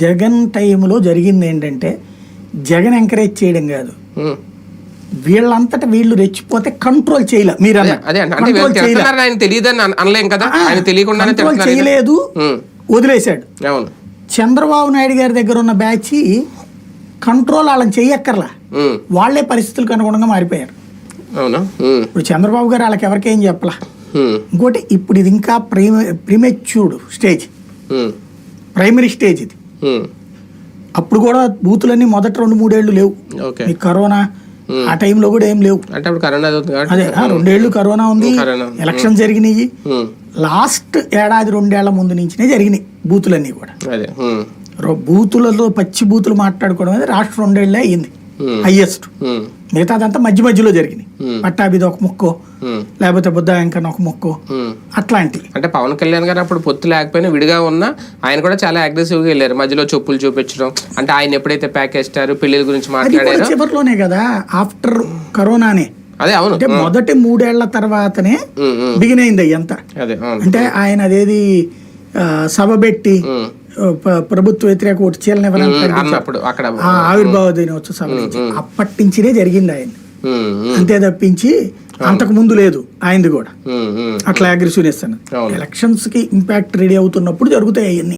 జగన్ టైంలో జరిగింది ఏంటంటే జగన్ ఎంకరేజ్ చేయడం కాదు. వీళ్ళంతటా వీళ్ళు రెచ్చిపోతే కంట్రోల్ చేయలే మీరు కంట్రోల్. చేయలేదు. వదిలేశాడు చంద్రబాబు నాయుడు గారి దగ్గర ఉన్న బ్యాచ్ కంట్రోల్ వాళ్ళని చెయ్యక్కర్లా. వాళ్ళే పరిస్థితులకు అనుగుణంగా మారిపోయారు. ఇప్పుడు చంద్రబాబు గారు వాళ్ళకి ఎవరికేం చెప్పలా. ఇంకోటి ఇప్పుడు ఇది ఇంకా ప్రీమ ప్రిమెచ్యూర్డ్ స్టేజ్. ప్రైమరీ స్టేజ్ ఇది. అప్పుడు కూడా బూతులన్నీ మొదటి రెండు మూడేళ్ళు లేవు. ఈ కరోనా ఆ టైంలో కూడా ఏం లేవు. అంటే అప్పుడు కరోనా అవుతుంది కాబట్టి అదే రెండేళ్ళు కరోనా ఉంది కరోనా. ఎలక్షన్ జరిగినాయి. లాస్ట్ ఏడాది రెండేళ్ళ ముందు నుంచినే జరిగినాయి బూతులన్నీ కూడా. బూతులలో పచ్చి బూతులు మాట్లాడుకోవడం అనేది రాష్ట్రం రెండేళ్ళే అయ్యింది. Hmm. Highest um. మిగతాదంతా మధ్య మధ్యలో జరిగినాయి. పట్టాభిది ఒక ముక్కో. లేకపోతే బుద్ధ వెంకన్న ఒక ముక్కో ఉమ్. అట్లాంటివి అంటే పవన్ కళ్యాణ్ గారు అప్పుడు పొత్తు లేకపోయినా విడిగా ఉన్నా ఆయన కూడా చాలా అగ్రెసివ్గా వెళ్ళారు. మధ్యలో చెప్పులు చూపించడం అంటే ఆయన ఎప్పుడైతే ప్యాక్ వేస్తారు పెళ్ళిల గురించి మాట్లాడారో. చివరిలోనే కదా ఆఫ్టర్ కరోనానే. అదే అవును. అంటే మొదటి మూడేళ్ళ తర్వాతనే. బిగిన్ అయింది అవును. అంటే ఆయన అదేది సభ పెట్టి ప్రభుత్వ వ్యతిరేక ఒకటి చీలని అన్నప్పుడు అక్కడ ఆవిర్భావ దినోత్సవ సభ నుంచి అప్పటి నుంచినే జరిగింది ఆయన. అంతే తప్పించి అంతకు ముందు లేదు ఆయనది కూడా. అట్లా అగ్రెసివ్నెస్ అన్నది అవును. ఎలక్షన్స్కి ఇంపాక్ట్ రెడీ అవుతున్నప్పుడు జరుగుతాయి అవన్నీ.